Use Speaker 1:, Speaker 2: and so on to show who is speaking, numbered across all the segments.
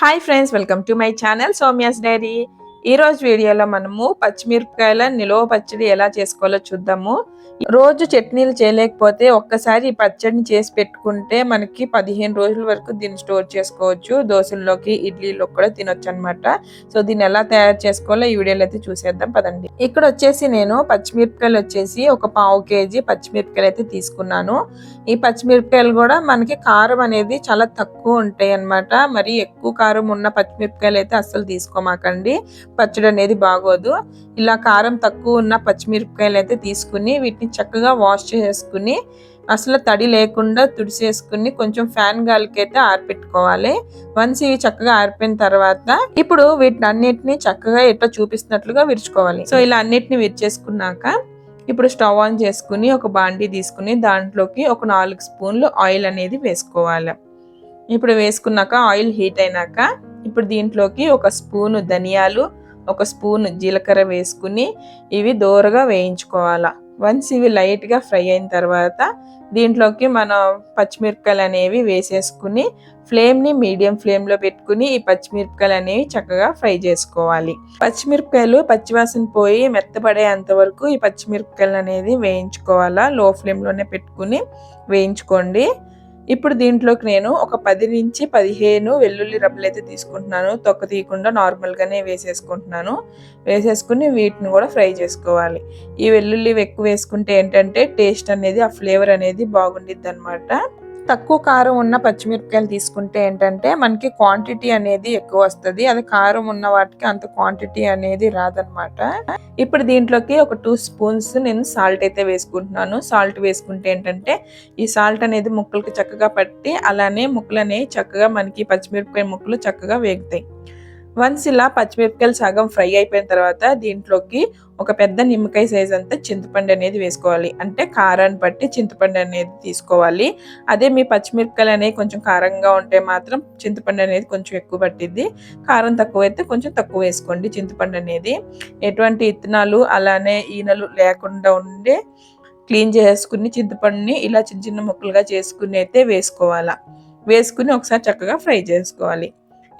Speaker 1: Hi friends, welcome to my channel, Somia's Dairy. ఈ రోజు వీడియోలో మనము పచ్చిమిరపకాయల నిలువ పచ్చడి ఎలా చేసుకోవాలో చూద్దాము. రోజు చట్నీలు చేయలేకపోతే ఒక్కసారి ఈ పచ్చడిని చేసి పెట్టుకుంటే మనకి పదిహేను రోజుల వరకు దీన్ని స్టోర్ చేసుకోవచ్చు. దోశల్లోకి ఇడ్లీలో కూడా తినొచ్చు అనమాట సో దీన్ని ఎలా తయారు చేసుకోవాలో ఈ వీడియోలో అయితే చూసేద్దాం. పదండి. ఇక్కడ వచ్చేసి నేను పచ్చిమిరపకాయలు వచ్చేసి ఒక పావు కేజీ పచ్చిమిరపకాయలు అయితే తీసుకున్నాను. ఈ పచ్చిమిరపకాయలు కూడా మనకి కారం అనేది చాలా తక్కువ ఉంటాయి అన్నమాట మరి ఎక్కువ కారం ఉన్న పచ్చిమిరపకాయలు అయితే అస్సలు తీసుకోమాకండి. పచ్చడి అనేది బాగోదు. ఇలా కారం తక్కువ ఉన్న పచ్చిమిరపకాయలు అయితే తీసుకుని వీటిని చక్కగా వాష్ చేసుకుని అసలు తడి లేకుండా తుడిసేసుకుని కొంచెం ఫ్యాన్ గాలికి అయితే ఆరిపెట్టుకోవాలి. వన్స్ ఇవి చక్కగా ఆరిపోయిన తర్వాత ఇప్పుడు వీటిని అన్నిటిని చక్కగా ఇట్లా చూపిస్తున్నట్లుగా విరుచుకోవాలి. సో ఇలా అన్నిటిని విరిచేసుకున్నాక ఇప్పుడు స్టవ్ ఆన్ చేసుకుని ఒక బాండీ తీసుకుని దాంట్లోకి ఒక నాలుగు స్పూన్లు ఆయిల్ అనేది వేసుకోవాలి. ఇప్పుడు వేసుకున్నాక ఆయిల్ హీట్ అయినాక ఇప్పుడు దీంట్లోకి ఒక స్పూను ధనియాలు ఒక స్పూన్ జీలకర్ర వేసుకుని ఇవి దోరగా వేయించుకోవాలా. వన్స్ ఇవి లైట్గా ఫ్రై అయిన తర్వాత దీంట్లోకి మనం పచ్చిమిరపకాయలు అనేవి వేసేసుకుని ఫ్లేమ్ని మీడియం ఫ్లేమ్లో పెట్టుకుని ఈ పచ్చిమిరపకాయలు అనేవి చక్కగా ఫ్రై చేసుకోవాలి. పచ్చిమిరపకాయలు పచ్చివాసన పోయి మెత్తపడేంత వరకు ఈ పచ్చిమిరపకాయలు అనేది వేయించుకోవాలా. లో ఫ్లేమ్లోనే పెట్టుకుని వేయించుకోండి. ఇప్పుడు దీంట్లోకి నేను ఒక పది నుంచి పదిహేను వెల్లుల్లి రబ్బలు అయితే తీసుకుంటున్నాను. తొక్క తీయకుండా నార్మల్గానే వేసేసుకుంటున్నాను. వేసేసుకుని వీటిని కూడా ఫ్రై చేసుకోవాలి. ఈ వెల్లుల్లి ఎక్కువ వేసుకుంటే ఏంటంటే టేస్ట్ అనేది ఆ ఫ్లేవర్ అనేది బాగుండిద్ది అనమాట తక్కువ కారం ఉన్న పచ్చిమిరపకాయలు తీసుకుంటే ఏంటంటే మనకి క్వాంటిటీ అనేది ఎక్కువ వస్తుంది. అది కారం ఉన్న వాటికి అంత క్వాంటిటీ అనేది రాదనమాట ఇప్పుడు దీంట్లోకి ఒక టూ స్పూన్స్ నేను సాల్ట్ అయితే వేసుకుంటున్నాను. సాల్ట్ వేసుకుంటే ఏంటంటే ఈ సాల్ట్ అనేది ముక్కలకి చక్కగా పట్టి అలానే ముక్కలు అనేవి చక్కగా మనకి పచ్చిమిరపకాయ ముక్కలు చక్కగా వేగుతాయి. వన్స్ ఇలా పచ్చిమిరపకాయలు సగం ఫ్రై అయిపోయిన తర్వాత దీంట్లోకి ఒక పెద్ద నిమ్మకాయ సైజ్ అంతా చింతపండు అనేది వేసుకోవాలి. అంటే కారాన్ని బట్టి చింతపండు అనేది తీసుకోవాలి. అదే మీ పచ్చిమిరపకాయలు అనేవి కొంచెం కారంగా ఉంటే మాత్రం చింతపండు అనేది కొంచెం ఎక్కువ పట్టిద్ది. కారం తక్కువ అయితే కొంచెం తక్కువ వేసుకోండి చింతపండు అనేది. ఎటువంటి ఇత్తనాలు అలానే ఈనలు లేకుండా ఉండే క్లీన్ చేసుకుని చింతపండుని ఇలా చిన్న చిన్న ముక్కలుగా చేసుకుని అయితే వేసుకోవాలా. వేసుకుని ఒకసారి చక్కగా ఫ్రై చేసుకోవాలి.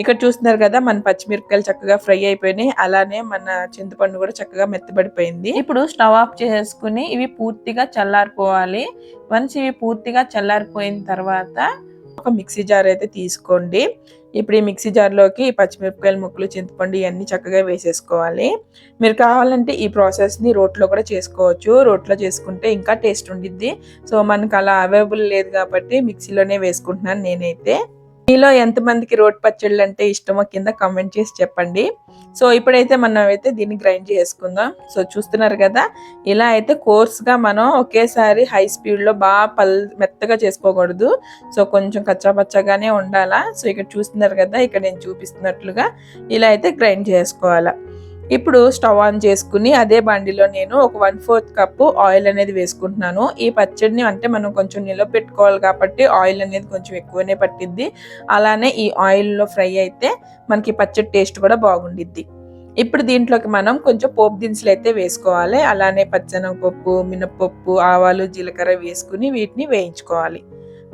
Speaker 1: ఇక్కడ చూస్తున్నారు కదా మన పచ్చిమిరపకాయలు చక్కగా ఫ్రై అయిపోయినాయి. అలానే మన చింతపండు కూడా చక్కగా మెత్తబడిపోయింది. ఇప్పుడు స్టవ్ ఆఫ్ చేసుకుని ఇవి పూర్తిగా చల్లారిపోవాలి. వన్స్ ఇవి పూర్తిగా చల్లారిపోయిన తర్వాత ఒక మిక్సీ జార్ అయితే తీసుకోండి. ఇప్పుడు ఈ మిక్సీ జార్లోకి పచ్చిమిరపకాయల ముక్కలు చింతపండు ఇవన్నీ చక్కగా వేసేసుకోవాలి. మీరు కావాలంటే ఈ ప్రాసెస్ని రోట్లో కూడా చేసుకోవచ్చు. రోట్లో చేసుకుంటే ఇంకా టేస్ట్ ఉండిద్ది. సో మనకు అలా అవైలబుల్ లేదు కాబట్టి మిక్సీలోనే వేసుకుంటున్నాను నేనైతే. మీలో ఎంతమందికి రోడ్ పచ్చళ్ళు అంటే ఇష్టమో కింద కామెంట్ చేసి చెప్పండి. సో ఇప్పుడైతే మనం అయితే దీన్ని గ్రైండ్ చేసుకుందాం. సో చూస్తున్నారు కదా ఇలా అయితే కోర్స్గా మనం ఒకేసారి హై స్పీడ్లో బాగా పల్ మెత్తగా చేసుకోకూడదు. సో కొంచెం కచ్చాపచ్చగానే ఉండాలా. సో ఇక్కడ చూస్తున్నారు కదా ఇక్కడ నేను చూపిస్తున్నట్లుగా ఇలా అయితే గ్రైండ్ చేసుకోవాలా. ఇప్పుడు స్టవ్ ఆన్ చేసుకుని అదే బండిలో నేను ఒక వన్ ఫోర్త్ కప్పు ఆయిల్ అనేది వేసుకుంటున్నాను. ఈ పచ్చడిని అంటే మనం కొంచెం నిలవ పెట్టుకోవాలి కాబట్టి ఆయిల్ అనేది కొంచెం ఎక్కువనే పట్టిద్ది. అలానే ఈ ఆయిల్లో ఫ్రై అయితే మనకి పచ్చడి టేస్ట్ కూడా బాగుండిద్ది. ఇప్పుడు దీంట్లోకి మనం కొంచెం పోపు దినుసులు అయితే వేసుకోవాలి. అలానే పచ్చనగపప్పు మినపప్పు ఆవాలు జీలకర్ర వేసుకుని వీటిని వేయించుకోవాలి.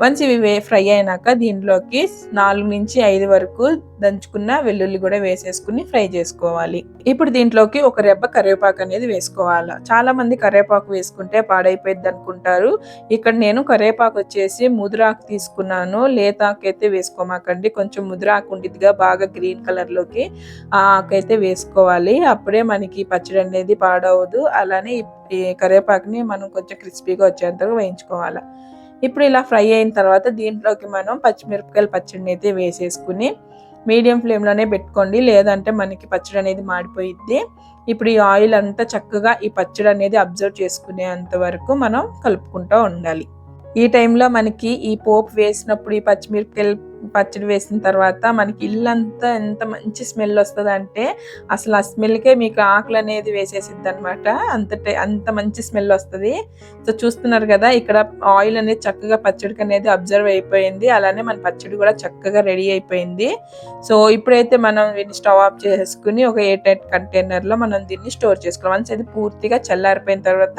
Speaker 1: మంచివి ఇవి ఫ్రై అయినాక దీంట్లోకి నాలుగు నుంచి ఐదు వరకు దంచుకున్న వెల్లుల్లి కూడా వేసేసుకుని ఫ్రై చేసుకోవాలి. ఇప్పుడు దీంట్లోకి ఒక రెబ్బ కరివేపాకు అనేది వేసుకోవాలి. చాలా మంది కరివేపాకు వేసుకుంటే పాడైపోయింది అనుకుంటారు. ఇక్కడ నేను కరివేపాకు వచ్చేసి ముదురాకు తీసుకున్నాను. లేతాకు అయితే వేసుకోమాకండి. కొంచెం ముదురాకు ఉండిదిగా బాగా గ్రీన్ కలర్లోకి ఆ ఆకు అయితే వేసుకోవాలి. అప్పుడే మనకి పచ్చడి అనేది పాడవదు. అలానే ఈ కరివేపాకుని మనం కొంచెం క్రిస్పీగా వచ్చేంతగా వేయించుకోవాలి. ఇప్పుడు ఇలా ఫ్రై అయిన తర్వాత దీంట్లోకి మనం పచ్చిమిరపకాయల పచ్చడిని అయితే వేసేసుకుని మీడియం ఫ్లేమ్లోనే పెట్టుకోండి. లేదంటే మనకి పచ్చడి అనేది మాడిపోయిద్ది. ఇప్పుడు ఈ ఆయిల్ అంతా చక్కగా ఈ పచ్చడి అనేది అబ్జర్వ్ చేసుకునేంత వరకు మనం కలుపుకుంటూ ఉండాలి. ఈ టైంలో మనకి ఈ పోపు వేసినప్పుడు ఈ పచ్చిమిరపకాయలు పచ్చడి వేసిన తర్వాత మనకి ఇల్లంతా ఎంత మంచి స్మెల్ వస్తుంది అంటే అసలు ఆ స్మెల్కే మీకు ఆకులు అనేది వేసేసిద్ది అనమాట అంత అంత మంచి స్మెల్ వస్తుంది. సో చూస్తున్నారు కదా ఇక్కడ ఆయిల్ అనేది చక్కగా పచ్చడికి అనేది అబ్జర్వ్ అయిపోయింది. అలానే మన పచ్చడి కూడా చక్కగా రెడీ అయిపోయింది. సో ఇప్పుడైతే మనం దీన్ని స్టవ్ ఆఫ్ చేసుకుని ఒక ఎయిర్ టైట్ కంటైనర్లో మనం దీన్ని స్టోర్ చేసుకోవాలి. వన్స్ అది పూర్తిగా చల్లారిపోయిన తర్వాత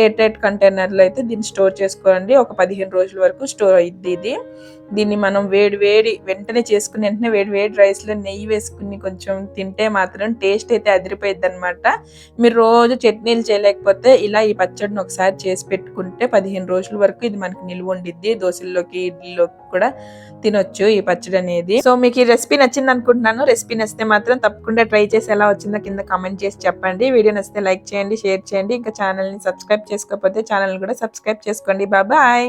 Speaker 1: ఎయిర్ టైట్ కంటైనర్లో అయితే దీన్ని స్టోర్ చేసుకోండి ఒక పదిహేను రోజుల వరకు స్టోర్ అయింది ఇది. దీన్ని మనం వేడి వేడి వెంటనే చేసుకుని వెంటనే వేడి వేడి రైస్లో నెయ్యి వేసుకుని కొంచెం తింటే మాత్రం టేస్ట్ అయితే అదిరిపోయింది అనమాట మీరు రోజు చట్నీలు చేయలేకపోతే ఇలా ఈ పచ్చడిని ఒకసారి చేసి పెట్టుకుంటే పదిహేను రోజుల వరకు ఇది మనకి నిల్వ ఉండిద్ది. దోశల్లోకి ఇడ్లీలోకి కూడా తినొచ్చు ఈ పచ్చడి అనేది. సో మీకు ఈ రెసిపీ నచ్చింది అనుకుంటున్నాను. రెసిపీ నచ్చితే మాత్రం తప్పకుండా ట్రై చేసి ఎలా వచ్చిందో కింద కమెంట్ చేసి చెప్పండి. వీడియో నచ్చితే లైక్ చేయండి షేర్ చేయండి. ఇంకా ఛానల్ని సబ్స్క్రైబ్ చేసుకోకపోతే ఛానల్ కూడా సబ్స్క్రైబ్ చేసుకోండి. బాబాయ్